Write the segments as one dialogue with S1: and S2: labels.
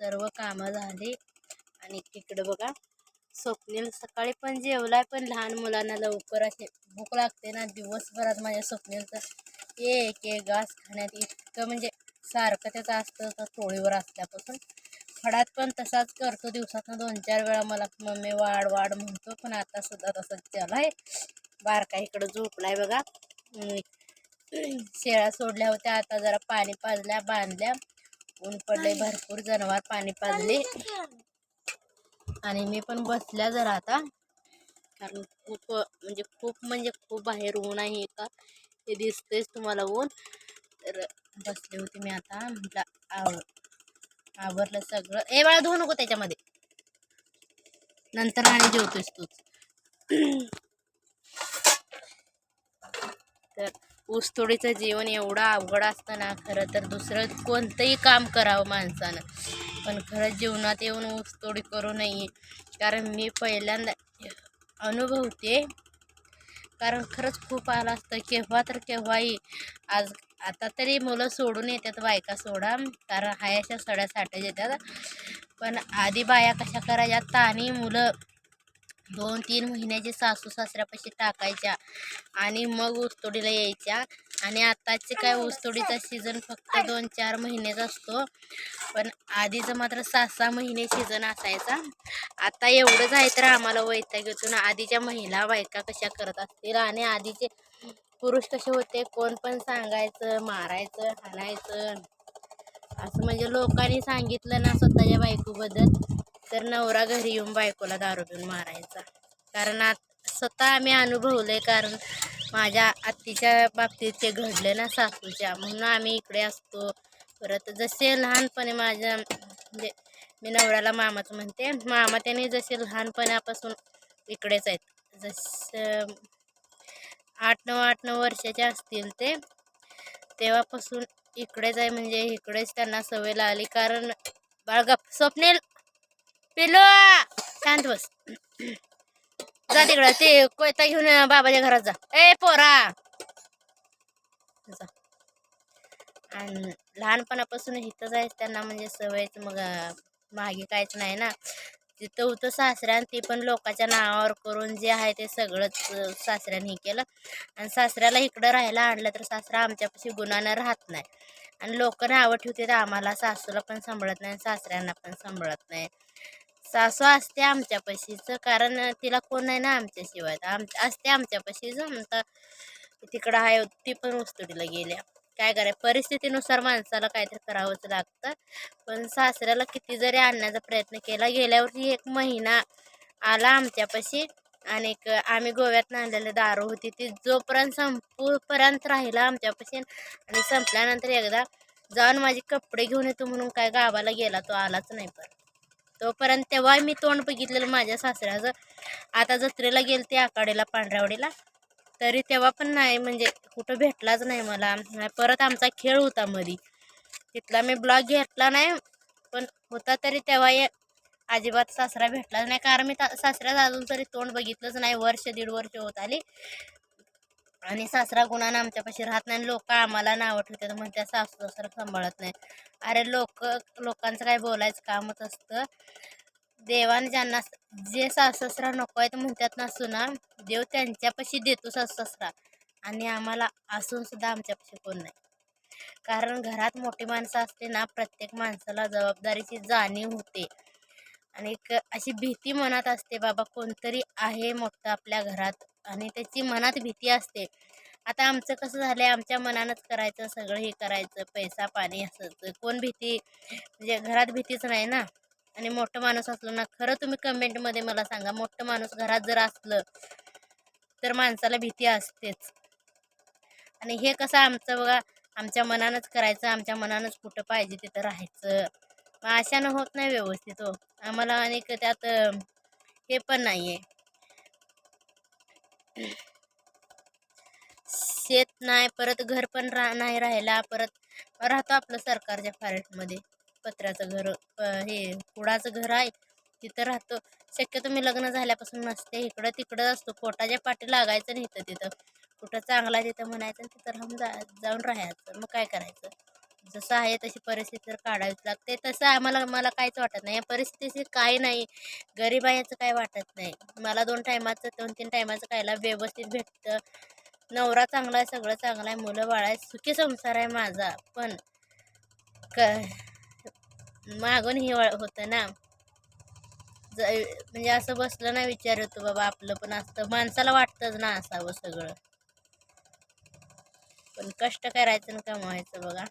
S1: सर्व कामं झाली. आणि तिकडं बघा स्वप्नील सकाळी पण जेवलाय पण लहान मुलांना लवकर असे भूक लागते ना. दिवसभरात माझ्या स्वप्नीलचं एक एक घास खाण्यात इतकं म्हणजे सारखं त्याचं असतं तर टोळीवर असल्यापासून. फडात पण तसाच करतो दिवसातनं दोन चार वेळा. मला मम्मी वाढ वाढ म्हणतो पण आता सुद्धा तसंच आहे. बारका इकडं झोपलाय बघा. शेळ्या सोडल्या होत्या. आता जरा पाणी पाजल्या बांधल्या. ऊन पडले भरपूर जनावर पाणी पाजले. आणि मी पण बसल्या जरा आता. कारण खूप म्हणजे खूप म्हणजे खूप बाहेर ऊन आहे का हे दिसतेच तुम्हाला ऊन. तर बसले होते मी आता. म्हटलं आव आवरलं सगळं. ए बाळा धुवू नको त्याच्यामध्ये. नंतर आणि जेवतोस तूच. तर ऊसतोडीचं जीवन एवढं अवघड असतं ना खरं तर दुसरं कोणतंही काम करावं माणसानं. पण खरं जीवनात येऊन ऊसतोडी करू नये. कारण मी पहिल्यांदा अनुभवते. कारण खरंच खूप आलं असतं. केव्हा तर केव्हाही. आज आता तरी मुलं सोडून येतात बायका सोडा. कारण हायाच्या सड्या साठ्या येतात पण आधी बाया कशा करायच्या? ताणी मुलं दोन तीन महिन्याचे सासू सासऱ्यापाशी टाकायच्या आणि मग ऊसतोडीला यायच्या. आणि आत्ताचे काय ऊसतोडीचा सीझन फक्त दोन चार महिनेच असतो. पण आधीचं मात्र सहा सहा महिने सीझन असायचा. आता एवढंच आहे तर आम्हाला वैताग येतो ना आधीच्या महिला बायका कशा करत असतील आणि आधीचे पुरुष कसे होते कोण पण सांगायचं मारायचं हाणायचं. असं म्हणजे लोकांनी सांगितलं ना स्वतःच्या बायकोबद्दल. तर नवरा घरी येऊन बायकोला दारू पिऊन मारायचा. कारण आत स्वतः आम्ही अनुभवले कारण माझ्या आत्तीच्या बाबतीत ते घडले ना सासूच्या. म्हणून आम्ही इकडे असतो. परत जसे लहानपणी माझ्या म्हणजे मी नवऱ्याला मामाच म्हणते मामा त्याने जसे लहानपणापासून इकडेच आहेत. जसं आठ नऊ आठ नऊ वर्षाचे असतील ते तेव्हापासून इकडेच आहे. म्हणजे इकडेच त्यांना सवय लागली. कारण बाळगप स्वप्नेल! पिलो! शांत बस. जा तिकडं. ते कोयता घेऊन बाबाच्या घरात जा. ए पोरा! जा. आणि लहानपणापासून इथंच आहे त्यांना म्हणजे सवयच मग मागे काहीच नाही ना. तिथं होतं सासऱ्यान ते पण लोकांच्या नावावर करून जे आहे ते सगळंच सासऱ्याने हे केलं. आणि सासऱ्याला इकडं राहायला आणलं तर सासरा आमच्यापाशी गुणानं राहत नाही. आणि लोक नावं तर आम्हाला सासूला पण सांभाळत नाही सासऱ्यांना पण सांभाळत नाही. सासू असते आमच्यापाशीचं कारण तिला कोण नाही ना आमच्याशिवाय आम असते आमच्यापाशीच तर तिकडं आहे ती पण उस्तुडीला गेल्या. काय कराय परिस्थितीनुसार माणसाला काहीतरी करावंच लागतं. पण सासऱ्याला किती जरी आणण्याचा प्रयत्न केला गेल्यावरती एक महिना आला आमच्यापाशी आणि एक आम्ही गोव्यात आणलेली दारू होती. ती जोपर्यंत संपूपर्यंत राहिला आमच्यापाशी आणि संपल्यानंतर एकदा जाऊन माझे कपडे घेऊन येतो म्हणून काय गावाला गेला तो आलाच नाही पण तोपर्यंत तेव्हा मी तोंड बघितलेलं माझ्या सासऱ्याचं. आता जत्रेला गेल ते आकाडेला पांढऱ्यावडीला तरी तेव्हा पण नाही म्हणजे कुठं भेटलाच नाही मला. नाही परत आमचा खेळ होता मधी. तिथला मी ब्लॉग घेतला नाही पण होता तरी तेव्हा अजिबात सासरा भेटलाच नाही. कारण मी ता- सासऱ्याचं अजून तरी तोंड बघितलंच नाही. वर्ष दीड वर्ष होत आली. आणि सासरा गुणानं आमच्यापाशी राहत नाही. लोक आम्हाला नावं ठेवतात. म्हणतात सासू सासरा सांभाळत नाही. अरे लोक लोकांचं काय बोलायचं कामच असतं. देवाने ज्यांना जे सासरा नको आहेत म्हणतात ना सुना देव त्यांच्यापाशी देतो सासरा आणि आम्हाला असून सुद्धा आमच्यापाशी कोण नाही. कारण घरात मोठी माणसं असते ना प्रत्येक माणसाला जबाबदारीची जाणीव होते. आणि एक अशी भीती मनात असते बाबा कोणतरी आहे मोठं आपल्या घरात. आणि त्याची मनात भीती असते. आता आमचं कसं झालं आहे आमच्या मनानंच करायचं सगळं हे करायचं पैसा पाणी असं कोण भीती म्हणजे घरात भीतीच नाही ना. आणि मोठं माणूस असलं ना खरं तुम्ही कमेंटमध्ये मला सांगा मोठं माणूस घरात जर असलं तर माणसाला भीती असतेच. आणि हे कसं आमचं बघा आमच्या मनानंच करायचं आमच्या मनानंच कुठं पाहिजे तिथं राहायचं. मग अशानं होत नाही व्यवस्थित हो. आम्हाला आणि त्यात हे पण नाही आहे शेत नाही परत घर पण रा नाही राहायला परत राहतो आपलं सरकारच्या फॉरेस्टमध्ये. पत्र्याचं घर हे कुडाचं घर आहे तिथं राहतो. शक्यतो मी लग्न झाल्यापासून नसते इकडं तिकडं असतो. पोटाच्या पाठी लागायचं नाही तर तिथं. कुठं चांगला आहे तिथं म्हणायचं तिथं राहून जा जाऊन राहायचं. मग काय करायचं? जसं आहे तशी परिस्थिती तर काढावीच लागते. तसं आम्हाला मला काहीच वाटत नाही. या परिस्थितीशी काही नाही. गरीब आहे याचं काही वाटत नाही. मला दोन टायमाचं दोन तीन टायमाचं खायला व्यवस्थित भेटतं. नवरा चांगला आहे सगळं चांगलं आहे मुलं बाळ आहे सुखी संसार आहे माझा. पण क मागून हे होतं ना. ज म्हणजे असं बसलं ना विचार येतो बाबा आपलं पण असतं. माणसाला वाटतंच ना असावं सगळं. पण कष्ट करायचं आणि कमवायचं बघा.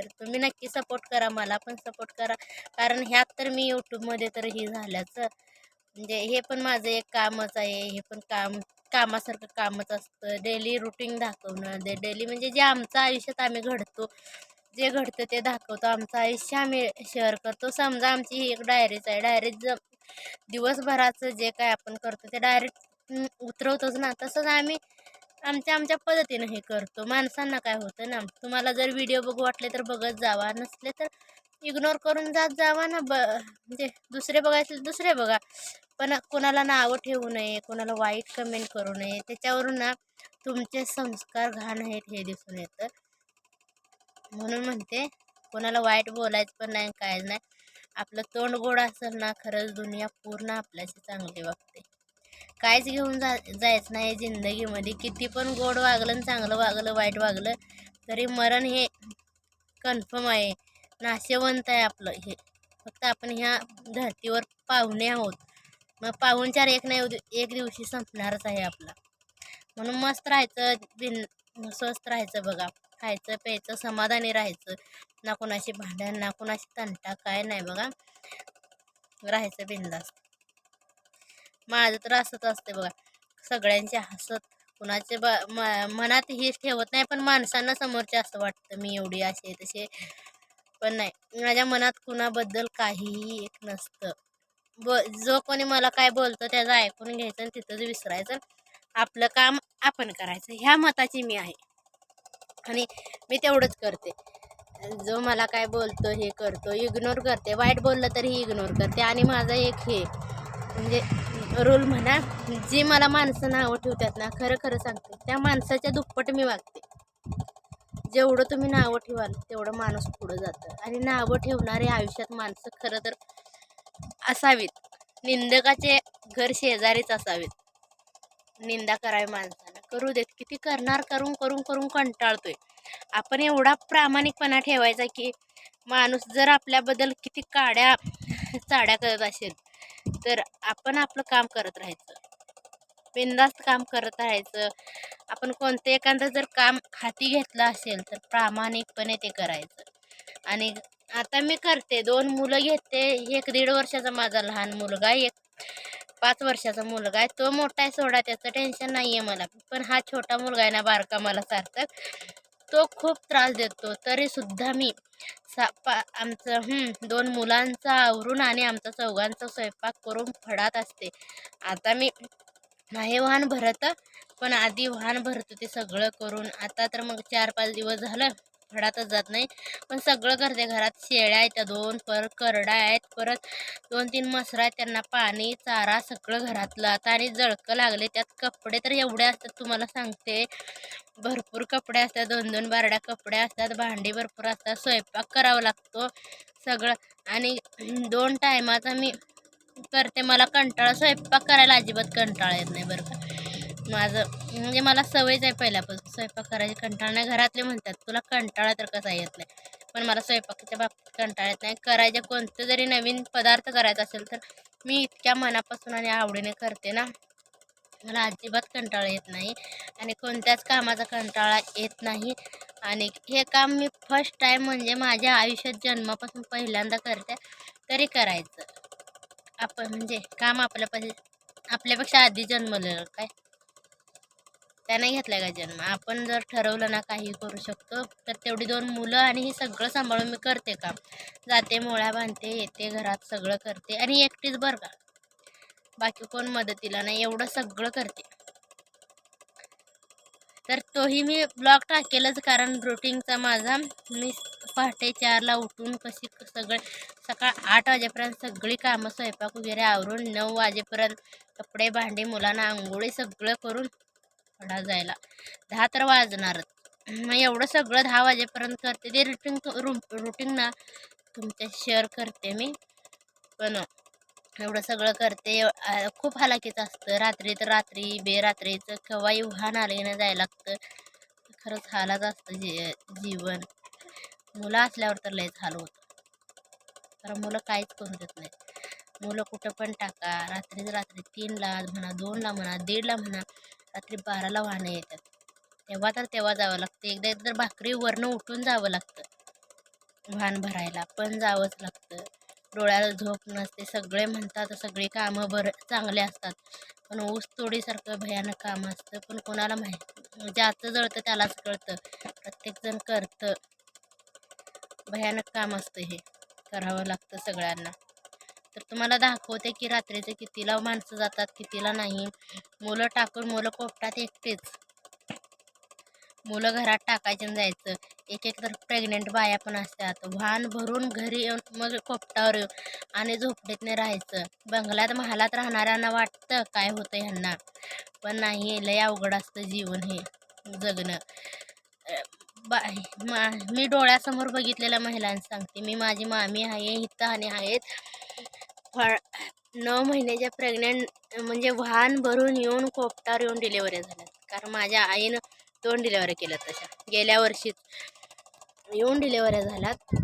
S1: तर तुम्ही नक्की सपोर्ट करा मला पण सपोर्ट करा. कारण ह्यात तर मी यूट्यूबमध्ये तर हे झाल्याचं म्हणजे हे पण माझं एक कामच आहे. हे पण काम कामासारखं कामच असतं. डेली रुटीन दाखवणं ते डेली म्हणजे जे आमचं आयुष्यात आम्ही घडतो जे घडतं ते दाखवतो. आमचं आयुष्य आम्ही शेअर करतो. समजा आमची ही एक डायरीच आहे. डायरीत ज दिवसभराचं जे काय आपण करतो ते डायरेक्ट उतरवतोच ना. तसंच आम्ही आमच्या आमच्या पद्धतीनं हे करतो. माणसांना काय होतं ना तुम्हाला जर व्हिडिओ बघू वाटले तर बघत जावा. नसले तर इग्नोर करून जात जावा ना. ब म्हणजे दुसरे बघायचे दुसरे बघा. पण कोणाला नावं ठेवू नये कोणाला वाईट कमेंट करू नये. त्याच्यावरून ना तुमचे संस्कार घाण आहेत हे दिसून येतं. म्हणून म्हणते कोणाला वाईट बोलायचं पण नाही काय नाही. आपलं तोंड गोड असेल ना खरंच दुनिया पूर्ण आपल्याशी चांगली वागते. काहीच घेऊन जा जायचं नाही जिंदगीमध्ये. किती पण गोड वागलं आणि चांगलं वागलं वाईट वागलं तरी मरण हे कन्फर्म आहे. नाशवंत आहे आपलं हे. फक्त आपण ह्या धर्तीवर पाहुणे आहोत. मग पाहुणचार एक नाही एक दिवशी संपणारच आहे आपला. म्हणून मस्त राहायचं बिन स्वस्त राहायचं बघा. खायचं प्यायचं समाधानी राहायचं. ना कोणाशी भांडण ना कोणाशी तंटा काय नाही बघा. राहायचं बिंदास्त माझं तर असंच असते बघा. सगळ्यांचे हसत कुणाचे ब मनात हेच ठेवत नाही पण माणसांना समोरचे असं वाटतं मी एवढी असे तसे पण नाही माझ्या मनात कुणाबद्दल काहीही एक नसतं. ब जो कोणी मला काय बोलतो त्याचं ऐकून घ्यायचं आणि तिथंच विसरायचं. आपलं काम आपण करायचं ह्या मताची मी आहे. आणि मी तेवढंच करते. जो मला काय बोलतो हे करतो इग्नोर करते. वाईट बोललं तरी इग्नोर करते. आणि माझं एक हे म्हणजे रूल म्हणा जी मला माणसं नावं ठेवतात ना खरं खरं सांगते त्या माणसाच्या दुप्पट मी वागते. जेवढं तुम्ही नावं ठेवाल तेवढं माणूस पुढं जातं. आणि नावं ठेवणारे आयुष्यात माणसं खरं तर असावीत. निंदकाचे घर शेजारीच असावेत. निंदा करावी माणसानं. करू देत. किती करणार करून करून करून कंटाळतोय. आपण एवढा प्रामाणिकपणा ठेवायचा की माणूस जर आपल्याबद्दल किती काड्या चाड्या करत असेल तर आपण आपलं काम करत राहायचं बिंदास्त काम करत राहायचं आपण कोणतं एखादं जर काम हाती घेतलं असेल तर प्रामाणिकपणे ते करायचं. आणि आता मी करते दोन मुलं घेते एक दीड वर्षाचा माझा लहान मुलगा आहे, एक पाच वर्षाचा मुलगा आहे तो मोठा आहे सोडा त्याचं टेन्शन नाही आहे मला. पण हा छोटा मुलगा आहे ना बारका मला सार्थक. तो खूप त्रास देतो. तरीसुद्धा मी सा पा आमचं दोन मुलांचा आवरून आणि आमचा चौघांचा स्वयंपाक करून फडात असते. आता मी नाही वाहन भरत पण आधी वाहन भरत होते सगळं करून. आता तर मग चार पाच दिवस झालं. फडातच जात नाही पण सगळं करते घरात. शेळ्या आहेत त्या दोन परत करडा आहेत परत दोन तीन मसरा आहेत त्यांना पाणी चारा सगळं घरातलं. आता आणि जळकं लागले त्यात कपडे तर एवढे असतात तुम्हाला सांगते. भरपूर कपडे असतात दोन दोन बारड्या कपडे असतात भांडी भरपूर असतात स्वयंपाक करावा लागतो सगळं. आणि दोन टायमाचा मी करते मला कंटाळा स्वयंपाक करायला अजिबात कंटाळा येत नाही बरं का. माझं म्हणजे मला सवयच आहे पहिल्यापासून. स्वयंपाक करायची कंटाळा नाही. घरातले म्हणतात तुला कंटाळा तर कसा येत नाही? पण मला स्वयंपाकाच्या बाबतीत कंटाळा येत नाही. करायचे कोणतं जरी नवीन पदार्थ करायचा असेल तर मी इतक्या मनापासून आणि आवडीने करते ना. मला अजिबात कंटाळा येत नाही आणि कोणत्याच कामाचा कंटाळा येत नाही. आणि हे काम मी फर्स्ट टाईम म्हणजे माझ्या आयुष्यात जन्मापासून पहिल्यांदा करते तरी करायचं. आपण म्हणजे काम आपल्या पहि आपल्यापेक्षा आधी जन्मलेलं काय? त्याने घेतला का जन्म? आपण जर ठरवलं ना काही करू शकतो तर तेवढी दोन मुलं आणि हे सगळं सांभाळून मी करते काम. जाते मोळ्या बांधते येते घरात सगळं करते आणि एकटीच बरं का. बाकी कोण मदतीला नाही एवढं सगळं करते. तर तोही मी ब्लॉग टाकेलच कारण रुटीनचा माझा. मी पहाटे चारला उठून कशी सगळे सकाळ आठ वाजेपर्यंत सगळी कामं स्वयंपाक वगैरे आवरून नऊ वाजेपर्यंत कपडे भांडी मुलांना आंघोळी सगळं करून फडा जायला. दहा तर वाजणारच. मग एवढं सगळं दहा वाजेपर्यंत करते. ते रुटीन रुटीन ना तुमच्या शेअर करते मी. पण एवढं सगळं करते. खूप हालाकीचं असतं. रात्री तर रात्री बेरात्रीचं केव्हाही वाहन आले ना जायला लागतं. खरंच हालाच असतं जे जीवन. मुलं असल्यावर तर लयच हाल होतं. कारण मुलं काहीच करू देत नाहीत. मुलं कुठं पण टाका. रात्रीच रात्री तीनला म्हणा दोनला म्हणा दीडला म्हणा रात्री बाराला वाहनं येतात. तेव्हा तर तेव्हा जावं लागतं. एकदा एकदा भाकरी वरनं उठून जावं लागतं. वाहन भरायला पण जावंच लागतं. डोळ्याला झोप नसते. सगळे म्हणतात सगळी कामं बर चांगले असतात. पण ऊस तोडीसारखं भयानक काम असतं. पण कोणाला माहीत? ज्याचं जळतं त्यालाच कळतं. प्रत्येकजण करतं. भयानक काम असतं हे. करावं लागतं सगळ्यांना. तर तुम्हाला दाखवते की रात्रीचे कितीला माणसं जातात कितीला नाही. मुलं टाकून मुलं कोपटात एकटेच. मुलं घरात टाकायचे आणि जायचं. एक एक तर प्रेग्नेंट बाया पण असतात. वाहन भरून घरी येऊन मग कोपटावर येऊन आणि झोपडीतने राहायचं. बंगल्यात महालात राहणाऱ्यांना वाटतं काय होतं ह्यांना. पण नाही लय अवघड असतं जीवन हे. जगणं. बा मा मी डोळ्यासमोर बघितलेल्या महिलांना सांगते. मी माझी मामी आहे हित आणि आहेत. फळ नऊ महिन्याच्या प्रेग्नेंट म्हणजे वाहन भरून येऊन कोपटावर येऊन डिलेवरी झाल्या कारण माझ्या आईनं दोन डिलेवरी केल्या तशा. गेल्या वर्षीच येऊन डिलेवऱ्या झाल्यात.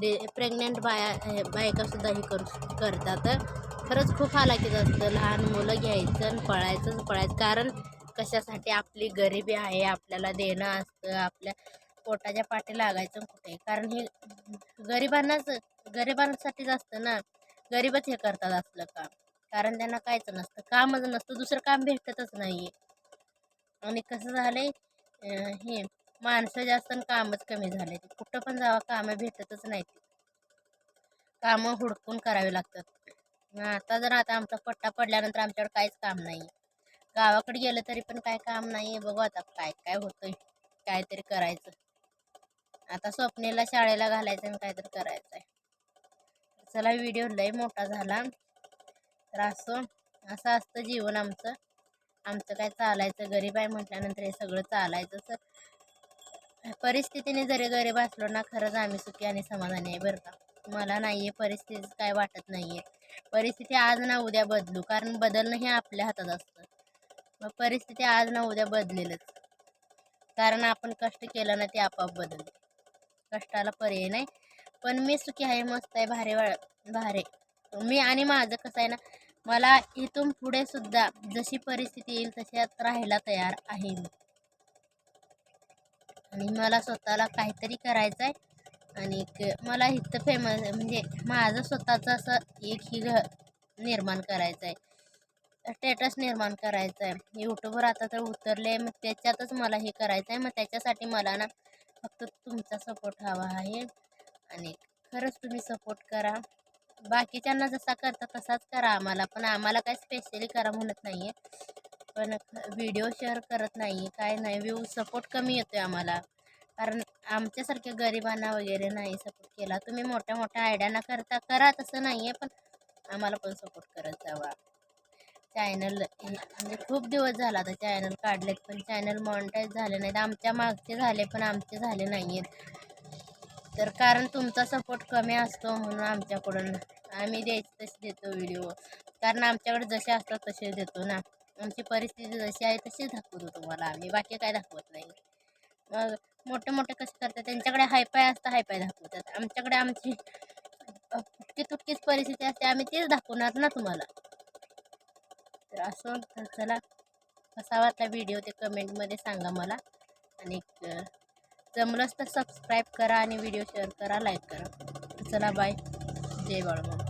S1: डे प्रेग्नेंट बाया बायकासुद्धा हे करू करतात. खरंच खूप हालाकीचं असतं. लहान मुलं घ्यायचं आणि पळायचंच पळायचं. कारण कशासाठी आपली गरिबी आहे आपल्याला देणं असतं आपल्या पोटाच्या पाठी लागायचं कुठे? कारण हे गरिबांनाच गरिबांसाठीच असतं ना. गरीबच हे करतात असलं काम. कारण त्यांना कायच नसतं. कामच नसतं. दुसरं काम भेटतच नाही आणि कसं झालंय हे माणसं जास्त आणि कामच कमी झाले कुठं पण जावा कामं भेटतच नाहीत. कामं हुडकून करावी लागतात. मग आता जर आता आमचा पट्टा पडल्यानंतर आमच्याकडे काहीच काम नाही गावाकडे गेलं तरी पण काय काम नाही बघू आता काय काय होतंय. काहीतरी करायचं. आता स्वप्नेला शाळेला घालायचं आणि काहीतरी करायचं आहे चला व्हिडिओ लय मोठा झाला. तर असं असं असतं जीवन आमचं. आमचं काय चालायचं गरीब आहे म्हटल्यानंतर हे सगळं चालायचंच परिस्थितीने जरी गरीब असलो ना खरंच आम्ही सुखी आणि समाधानी आहे बरं का. मला नाही आहे परिस्थितीच काय वाटत नाही आहे परिस्थिती आज ना उद्या बदलू कारण बदलणं हे आपल्या हातात असतं. मग परिस्थिती आज ना उद्या बदलेलच. कारण आपण कष्ट केलं ना ते आपोआप बदल कष्टाला पर्याय नाही. पण मी सुखी आहे मस्त आहे भारे वा भारे. मी आणि माझं कसं आहे ना मला इथून पुढे सुद्धा जशी परिस्थिती येईल तशात राहायला तयार आहे मी. आणि मला स्वतःला काहीतरी करायचं आहे. आणि मला इथं फेमस म्हणजे माझं स्वतःचं असं एक ही घ निर्माण करायचं आहे स्टेटस निर्माण करायचं आहे. यूट्यूबवर आता तर उतरले मग त्याच्यातच मला हे करायचं आहे मग त्याच्यासाठी मला ना फक्त तुमचा सपोर्ट हवा आहे. आणि खरंच तुम्ही सपोर्ट करा. बाकीच्यांना जसा करता तसाच करा आम्हाला. पण आम्हाला काय स्पेशली करा म्हणत नाही आहे पण व्हिडिओ शेअर करत नाही काय नाही. व्ह्यू सपोर्ट कमी येतो आहे आम्हाला. कारण आमच्यासारख्या गरिबांना वगैरे नाही सपोर्ट केला. तुम्ही मोठ्या मोठ्या आयडियाना करता करा तसं नाही आहे पण आम्हाला पण सपोर्ट करत जावा. चॅनल म्हणजे खूप दिवस झाला आता चॅनल काढलेत पण चॅनल मॉनिटाईज झाले नाहीत. आमच्या मागचे झाले पण आमचे झाले नाही आहेत तर कारण तुमचा सपोर्ट कमी असतो म्हणून आमच्याकडून आम्ही द्यायचे तसे देतो व्हिडिओ कारण आमच्याकडे जसे असतात तसे देतो ना. आमची परिस्थिती जशी आहे तशीच दाखवतो तुम्हाला आम्ही. बाकी काय दाखवत नाही. मग मोठे मोठे कसे करतात त्यांच्याकडे हायपाय असतं हायपाय दाखवतात. आमच्याकडे आमची तुटकी तुटकीच परिस्थिती असते आम्ही तेच दाखवणार ना तुम्हाला. तर असं तर चला कसा वाटला व्हिडिओ ते कमेंटमध्ये सांगा मला. आणि जमलंच तर सबस्क्राईब करा आणि व्हिडिओ शेअर करा लाईक करा. चला बाय जय बाळमा